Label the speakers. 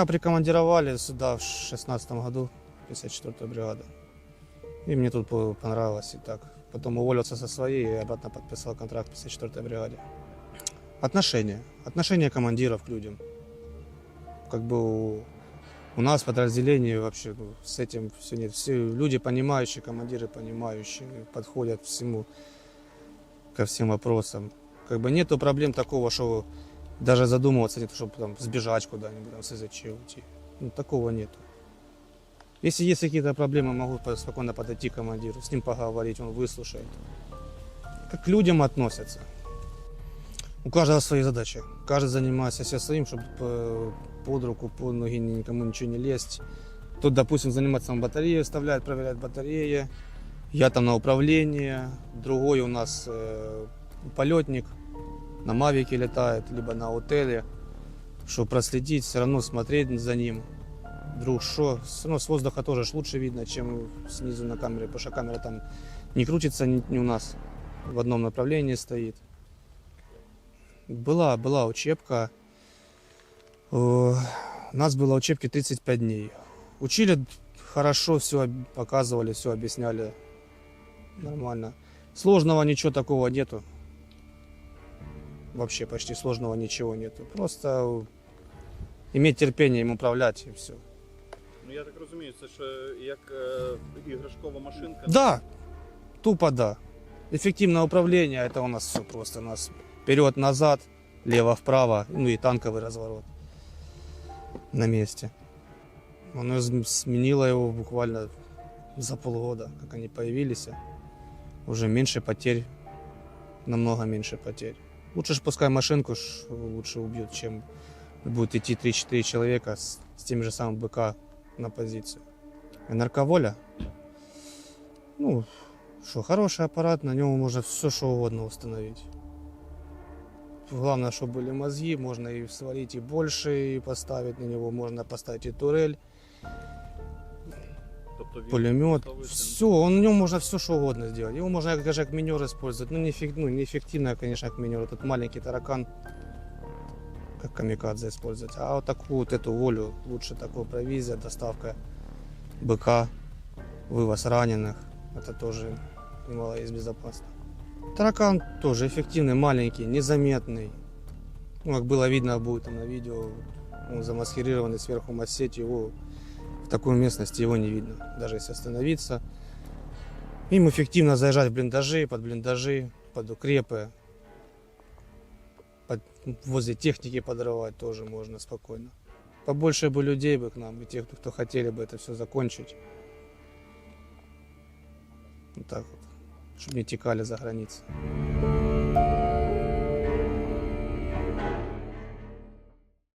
Speaker 1: меня прикомандировали сюда в 16 году, 54-я бригада. И мне тут по- понравилось и так. Потом уволился со своей и обратно подписал контракт в 54-й бригаде. Отношения. Отношения командиров к людям. Как бы у, у нас в подразделении вообще ну, с этим все нет. Все люди понимающие, командиры понимающие, подходят всему, ко всем вопросам. Как бы нету проблем такого, что даже задумываться нет, чтобы там сбежать куда-нибудь, там, с СЗЧ уйти. Ну, такого нету. Если есть какие-то проблемы, могу по- спокойно подойти к командиру, с ним поговорить, он выслушает. Как к людям относятся. У каждого свои задачи. Каждый занимается все своим, чтобы под руку, под ноги никому ничего не лезть. Тут, допустим, занимается там батарею, вставляет, проверяет батареи. Я там на управление. Другой у нас э, полетник на Мавике летает, либо на отеле. Чтобы проследить, все равно смотреть за ним. Вдруг что, равно с воздуха тоже лучше видно, чем снизу на камере, потому что камера там не крутится не, не у нас, в одном направлении стоит. Была, была учебка. Э, У нас было учебки 35 дней. Учили хорошо, все показывали, все объясняли нормально. Сложного ничего такого нету. Вообще почти сложного ничего нету. Просто иметь терпение им управлять и все.
Speaker 2: Ну я так розумію, це ж як е, іграшкова машинка.
Speaker 1: Да, тупо да. Эффективное управление, это у нас все просто. У нас вперед-назад, лево-вправо, ну и танковый разворот на месте. Оно сменило его буквально за полгода, как они появились. Уже меньше потерь, намного меньше потерь. Лучше ж пускай машинку ж лучше убьют, чем будет идти 3-4 человека с, с тем же самым БК на позицию. И нарковоля, ну, что, хороший аппарат, на нем можно все, что угодно установить. Главное, чтобы были мозги, можно и сварить и больше, и поставить на него, можно поставить и турель, пулемет. Все, он, на нем можно все, что угодно сделать. Его можно даже как минер использовать. Ну, неэффек- ну, неэффективно, конечно, как минер. Этот маленький таракан, как камикадзе использовать. А вот такую вот эту волю, лучше такую провизия, доставка быка, вывоз раненых. Это тоже немало есть безопасно. Таракан тоже эффективный, маленький, незаметный. Ну, как было видно будет там на видео, он замаскирированный сверху массеть, его в такой местности его не видно, даже если остановиться. Им эффективно заезжать в блиндажи, под блиндажи, под укрепы. Под- возле техники подрывать тоже можно спокойно. Побольше бы людей бы к нам, и тех, кто хотели бы это все закончить. Вот так вот, чтобы не текали за границей.